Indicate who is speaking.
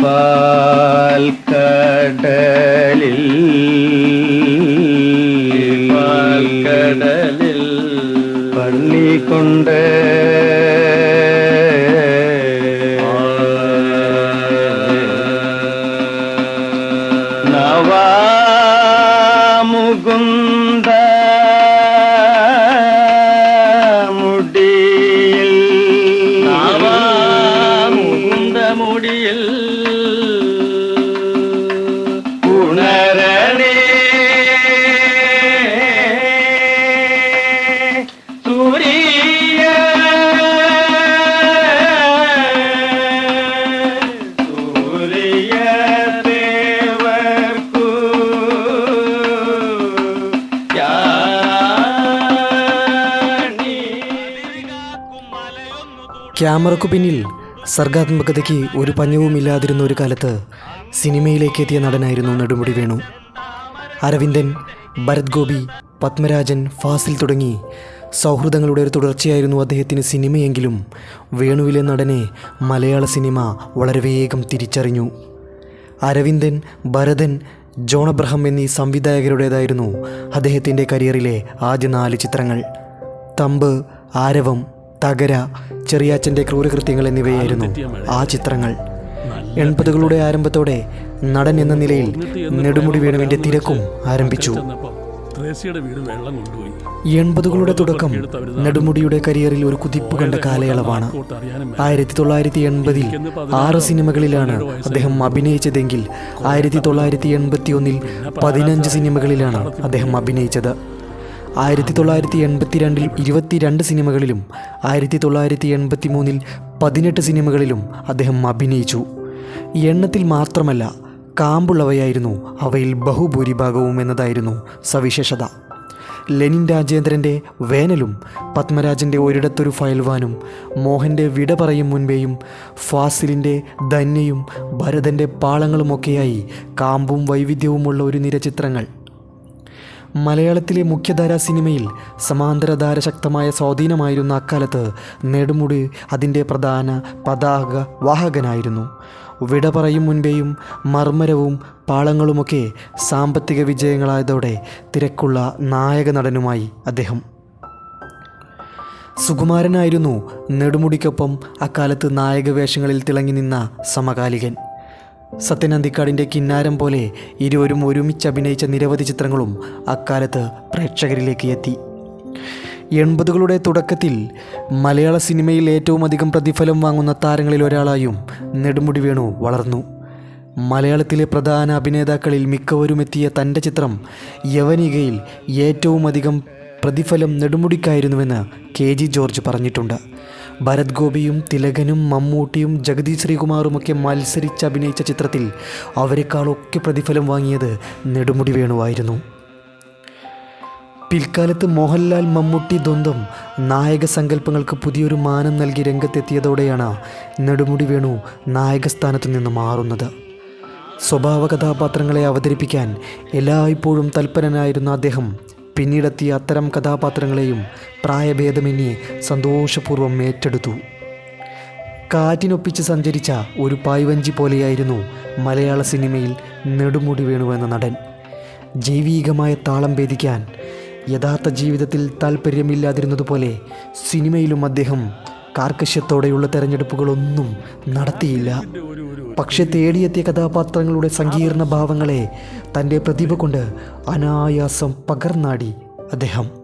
Speaker 1: പാൽ കടലിൽ
Speaker 2: കടലിൽ
Speaker 1: പള്ളി കൊണ്ട് നവാമുകുന്ദ
Speaker 3: ക്യാമറയ്ക്കു പിന്നിൽ സർഗാത്മകതയ്ക്ക് ഒരു പഞ്ഞവുമില്ലാതിരുന്ന ഒരു കാലത്ത് സിനിമയിലേക്ക് എത്തിയ നടനായിരുന്നു നെടുമുടി വേണു. അരവിന്ദൻ ഭരത് ഗോപി പത്മരാജൻ ഫാസിൽ തുടങ്ങി സൗഹൃദങ്ങളുടെ ഒരു തുടർച്ചയായിരുന്നു അദ്ദേഹത്തിന് സിനിമയെങ്കിലും. വേണുവിലെ നടനെ മലയാള സിനിമ വളരെ വേഗം തിരിച്ചറിഞ്ഞു. അരവിന്ദൻ ഭരതൻ ജോൺ അബ്രഹാം എന്നീ സംവിധായകരുടേതായിരുന്നു അദ്ദേഹത്തിന്റെ കരിയറിലെ ആദ്യ നാല് ചിത്രങ്ങൾ. തമ്പ് ആരവം തകര ചെറിയാച്ചന്റെ ക്രൂരകൃത്യങ്ങൾ എന്നിവയായിരുന്നു ആ ചിത്രങ്ങൾ. എൺപതുകളുടെ ആരംഭത്തോടെ നടൻ എന്ന നിലയിൽ നെടുമുടി വേണുവിന്റെ തിരക്കും ആരംഭിച്ചു.
Speaker 2: ചെന്നപ്പോ വീട് വെള്ളം കൊണ്ടുപോയി.
Speaker 3: എൺപതുകളുടെ തുടക്കം നെടുമുടിയുടെ കരിയറിൽ ഒരു കുതിപ്പ് കണ്ട കാലയളവാണ്. ആയിരത്തി തൊള്ളായിരത്തി എൺപതിൽ ആറ് സിനിമകളിലാണ് അദ്ദേഹം അഭിനയിച്ചതെങ്കിൽ ആയിരത്തി തൊള്ളായിരത്തി എൺപത്തി ഒന്നിൽ പതിനഞ്ച് സിനിമകളിലാണ് അദ്ദേഹം അഭിനയിച്ചത്. ആയിരത്തി തൊള്ളായിരത്തി എൺപത്തിരണ്ടിൽ ഇരുപത്തിരണ്ട് സിനിമകളിലും ആയിരത്തി തൊള്ളായിരത്തി എൺപത്തി മൂന്നിൽ പതിനെട്ട് സിനിമകളിലും അദ്ദേഹം അഭിനയിച്ചു. എണ്ണത്തിൽ മാത്രമല്ല കാമ്പുള്ളവയായിരുന്നു. അവയിൽ ബഹുഭൂരിഭാഗവും എന്നതായിരുന്നു സവിശേഷത. ലെനിൻ രാജേന്ദ്രന്റെ വേനലും പത്മരാജന്റെ ഒരിടത്തൊരു ഫയൽവാനും മോഹന്റെ വിട പറയും മുൻപേയും ഫാസിലിന്റെ ധന്യയും ഭരതന്റെ പാളങ്ങളുമൊക്കെയായി കാമ്പും വൈവിധ്യവുമുള്ള ഒരു നിര ചിത്രങ്ങൾ മലയാളത്തിലെ മുഖ്യധാരാ സിനിമയിൽ സമാന്തരധാര ശക്തമായ സ്വാധീനമായിരുന്ന അക്കാലത്ത് നെടുമുടി അതിന്റെ പ്രധാന പതാക വാഹകനായിരുന്നു. വിട പറയും മുൻപേയും മർമ്മരവും പാളങ്ങളുമൊക്കെ സാമ്പത്തിക വിജയങ്ങളായതോടെ തിരക്കുള്ള നായക നടനുമായി അദ്ദേഹം. സുകുമാരനായിരുന്നു നെടുമുടിക്കൊപ്പം അക്കാലത്ത് നായക വേഷങ്ങളിൽ തിളങ്ങി നിന്ന സമകാലികൻ. സത്യൻ അന്തിക്കാടിന്റെ കിന്നാരം പോലെ ഇരുവരും ഒരുമിച്ച് അഭിനയിച്ച നിരവധി ചിത്രങ്ങളും അക്കാലത്ത് പ്രേക്ഷകരിലേക്ക് എത്തി. എൺപതുകളുടെ തുടക്കത്തിൽ മലയാള സിനിമയിൽ ഏറ്റവും അധികം പ്രതിഫലം വാങ്ങുന്ന താരങ്ങളിൽ ഒരാളായും നെടുമുടി വേണു വളർന്നു. മലയാളത്തിലെ പ്രധാന അഭിനേതാക്കളിൽ മിക്കവരും എത്തിയ തന്റെ ചിത്രം യവനികയിൽ ഏറ്റവും അധികം പ്രതിഫലം നെടുമുടിക്കായിരുന്നുവെന്ന് കെ ജി ജോർജ് പറഞ്ഞിട്ടുണ്ട്. ഭരത് ഗോപിയും തിലകനും മമ്മൂട്ടിയും ജഗതി ശ്രീകുമാറുമൊക്കെ മത്സരിച്ച് അഭിനയിച്ച ചിത്രത്തിൽ അവരെക്കാളൊക്കെ പ്രതിഫലം വാങ്ങിയത് നെടുമുടി വേണുവായിരുന്നു. പിൽക്കാലത്ത് മോഹൻലാൽ മമ്മൂട്ടി ദ്വന്ദ്വം നായക സങ്കല്പങ്ങൾക്ക് പുതിയൊരു മാനം നൽകി രംഗത്തെത്തിയതോടെയാണ് നെടുമുടി വേണു നായകസ്ഥാനത്തു നിന്ന് മാറുന്നത്. സ്വഭാവ കഥാപാത്രങ്ങളെ അവതരിപ്പിക്കാൻ എല്ലായ്പ്പോഴും തൽപരനായിരുന്ന അദ്ദേഹം പിന്നീടെത്തിയ അത്തരം കഥാപാത്രങ്ങളെയും പ്രായഭേദമന്യേ സന്തോഷപൂർവം ഏറ്റെടുത്തു. കാറ്റിനൊപ്പിച്ച് സഞ്ചരിച്ച ഒരു പായ്വഞ്ചി പോലെയായിരുന്നു മലയാള സിനിമയിൽ നെടുമുടി വേണു എന്ന നടൻ. ജൈവീകമായ താളം ഭേദിക്കാൻ യഥാർത്ഥ ജീവിതത്തിൽ താല്പര്യമില്ലാതിരുന്നതുപോലെ സിനിമയിലും അദ്ദേഹം കാർക്കശ്യത്തോടെയുള്ള തെരഞ്ഞെടുപ്പുകളൊന്നും നടത്തിയില്ല. പക്ഷെ തേടിയെത്തിയ കഥാപാത്രങ്ങളുടെ സങ്കീർണ ഭാവങ്ങളെ തന്റെ പ്രതിഭ കൊണ്ട് അനായാസം പകർന്നാടി അദ്ദേഹം.